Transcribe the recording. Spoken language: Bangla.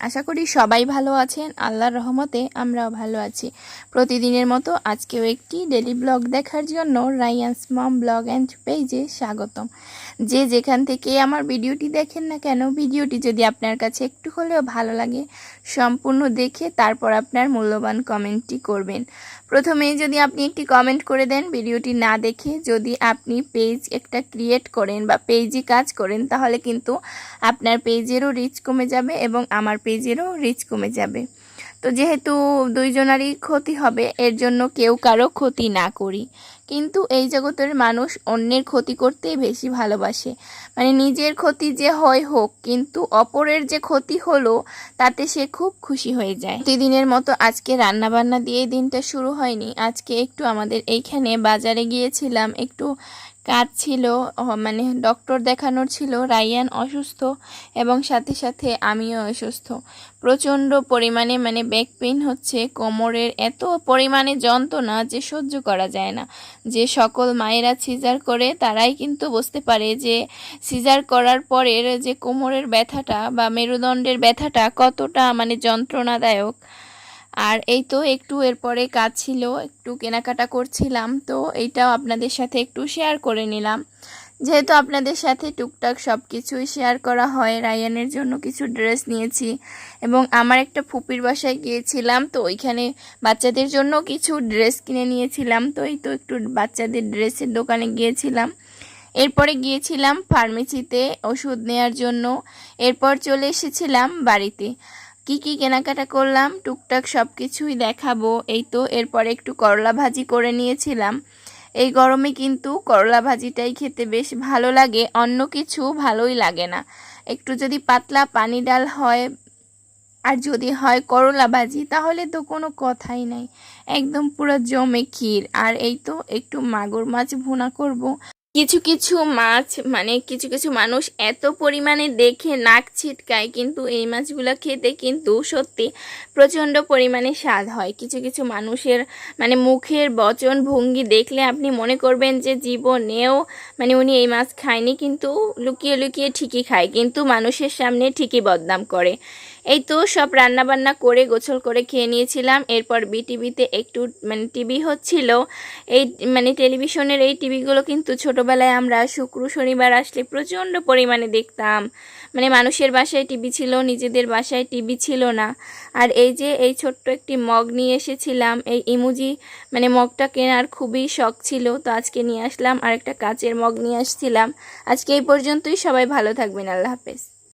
আশা করি সবাই ভালো আছেন। আল্লাহর রহমতে আমরাও ভালো আছি। প্রতিদিনের মতো আজকেও একটি ডেলি ব্লগ দেখার জন্য রায়ান্স মম ব্লগ অ্যান্ড পেজে স্বাগতম। যে যেখান থেকে আমার ভিডিওটি দেখেন না কেন, ভিডিওটি যদি আপনার কাছে একটু হলেও ভালো লাগে, সম্পূর্ণ দেখে তারপর আপনার মূল্যবান কমেন্টটি করবেন। প্রথমেই যদি আপনি একটি কমেন্ট করে দেন, ভিডিওটি না দেখে যদি আপনি পেজ একটা ক্রিয়েট করেন বা পেজে কাজ করেন, তাহলে কিন্তু আপনার পেজেরও রিচ কমে যাবে এবং আমার পেজেরও রিচ কমে যাবে। তো যেহেতু দুইজনারই ক্ষতি হবে, এর জন্য কেউ কারও ক্ষতি না করি। কিন্তু এই জগতের মানুষ অন্যের ক্ষতি করতেই বেশি ভালোবাসে। মানে নিজের ক্ষতি যে হয় হোক, কিন্তু অপরের যে ক্ষতি হলো, তাতে সে খুব খুশি হয়ে যায়। প্রতিদিনের মতো আজকে রান্না বান্না দিয়ে দিনটা শুরু হয়নি। আজকে একটু আমাদের এইখানে বাজারে গিয়েছিলাম, একটু কাজ ছিল মানে ডক্টর দেখানোর ছিল, রায়ান অসুস্থ এবং সাথে সাথে আমিও অসুস্থ। প্রচণ্ড পরিমাণে মানে ব্যাক পেইন হচ্ছে, কোমরের এত পরিমাণে যন্ত্রণা যে সহ্য করা যায় না। যে সকল মায়েরা সিজার করে, তারাই কিন্তু বুঝতে পারে যে সিজার করার পরের যে কোমরের ব্যথাটা বা মেরুদণ্ডের ব্যথাটা কতটা মানে যন্ত্রণাদায়ক। আর এই তো একটু এরপরে কাজ ছিল, একটু কেনাকাটা করছিলাম, তো এইটাও আপনাদের সাথে একটু শেয়ার করে নিলাম। যেহেতু আপনাদের সাথে টুকটাক সব কিছুই শেয়ার করা হয়, রায়ানের জন্য কিছু ড্রেস নিয়েছি এবং আমার একটা ফুপির বাসায় গিয়েছিলাম, তো ওইখানে বাচ্চাদের জন্য কিছু ড্রেস কিনে নিয়েছিলাম, তো এই তো একটু বাচ্চাদের ড্রেসের দোকানে গিয়েছিলাম। এরপরে গিয়েছিলাম ফার্মেসিতে ওষুধ নেওয়ার জন্য, এরপর চলে এসেছিলাম বাড়িতে। কি কি কেনাকাটা করলাম, টুকটাক সব কিছুই দেখাবো। এই তো, এরপরে একটু করলা ভাজি করে নিয়েছিলাম। এই গরমে কিন্তু করলা ভাজিটাই খেতে বেশ ভালো লাগে, অন্য কিছু ভালোই লাগে না। একটু যদি পাতলা পানি ডাল হয়, আর যদি হয় করলা ভাজি, তাহলে তো কোনো কথাই নাই। একদম পুরো জমে ক্ষীর। আর এই তো, একটু মাগুর মাছ ভুনা করব। কিছু কিছু মাছ মানে কিছু কিছু মানুষ এত পরিমাণে দেখে নাক ছিটকায়, কিন্তু এই মাছগুলো খেতে কিন্তু সত্যি প্রচণ্ড পরিমাণে স্বাদ হয়। কিছু কিছু মানুষের মানে মুখের বচন ভঙ্গি দেখলে আপনি মনে করবেন যে জীবনেও মানে উনি এই মাছ খায়নি, কিন্তু লুকিয়ে লুকিয়ে ঠিকই খায়, কিন্তু মানুষের সামনে ঠিকই বদনাম করে। এই তো সব রান্নাবান্না করে গোছল করে খেয়ে নিয়েছিলাম, এরপর বিটিভিতে একটু মানে টিভি হচ্ছিল, এই মানে টেলিভিশনের এই টিভিগুলো কিন্তু ছোটোবেলায় আমরা শুক্র, শনিবার আসলে প্রচণ্ড পরিমাণে দেখতাম। মানে মানুষের বাসায় টিভি ছিল, নিজেদের বাসায় টিভি ছিল না। আর এই যে এই ছোট্ট একটি মগ নিয়ে এসেছিলাম, এই ইমুজি মানে মগটা কেনার খুবই শখ ছিল। তো আজকে নিয়ে আসলাম আর একটা কাচের মগ নিয়ে আসছিলাম। আজকে এই পর্যন্তই, সবাই ভালো থাকবেন, আল্লাহ হাফেজ।